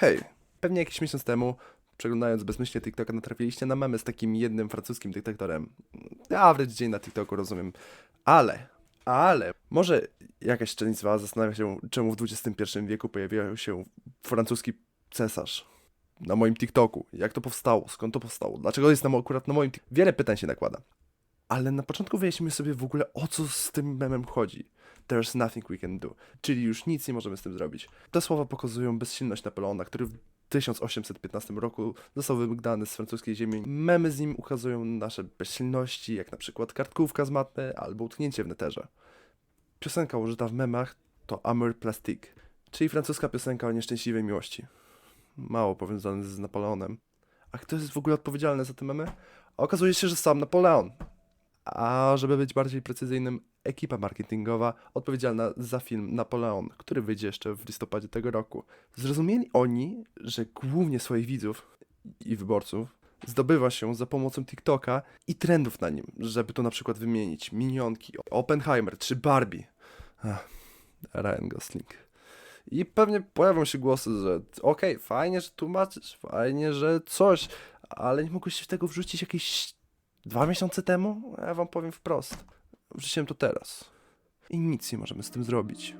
Hej, pewnie jakiś miesiąc temu, przeglądając bezmyślnie TikToka, natrafiliście na memy z takim jednym francuskim dyktatorem. Average dzień na TikToku, rozumiem. Ale, ale, może jakaś część z was zastanawia się, czemu w XXI wieku pojawił się francuski cesarz na moim TikToku. Jak to powstało? Skąd to powstało? Dlaczego jest tam akurat na moim Wiele pytań się nakłada. Ale na początku wyjaśnimy sobie w ogóle o co z tym memem chodzi. There's nothing we can do. Czyli już nic nie możemy z tym zrobić. Te słowa pokazują bezsilność Napoleona, który w 1815 roku został wymgdany z francuskiej ziemi. Memy z nim ukazują nasze bezsilności, jak na przykład kartkówka z matmy albo utknięcie w neterze. Piosenka użyta w memach to Amour Plastique, czyli francuska piosenka o nieszczęśliwej miłości. Mało powiązany z Napoleonem. A kto jest w ogóle odpowiedzialny za te memy? Okazuje się, że sam Napoleon. A żeby być bardziej precyzyjnym, ekipa marketingowa odpowiedzialna za film Napoleon, który wyjdzie jeszcze w listopadzie tego roku. Zrozumieli oni, że głównie swoich widzów i wyborców zdobywa się za pomocą TikToka i trendów na nim, żeby tu na przykład wymienić Minionki, Oppenheimer czy Barbie. Ach, Ryan Gosling. I pewnie pojawią się głosy, że okej, fajnie, że tłumaczysz, fajnie, że coś, ale nie mogłeś się tego wrzucić jakieś dwa miesiące temu? Ja wam powiem wprost. Wrzuciłem to teraz. I nic nie możemy z tym zrobić.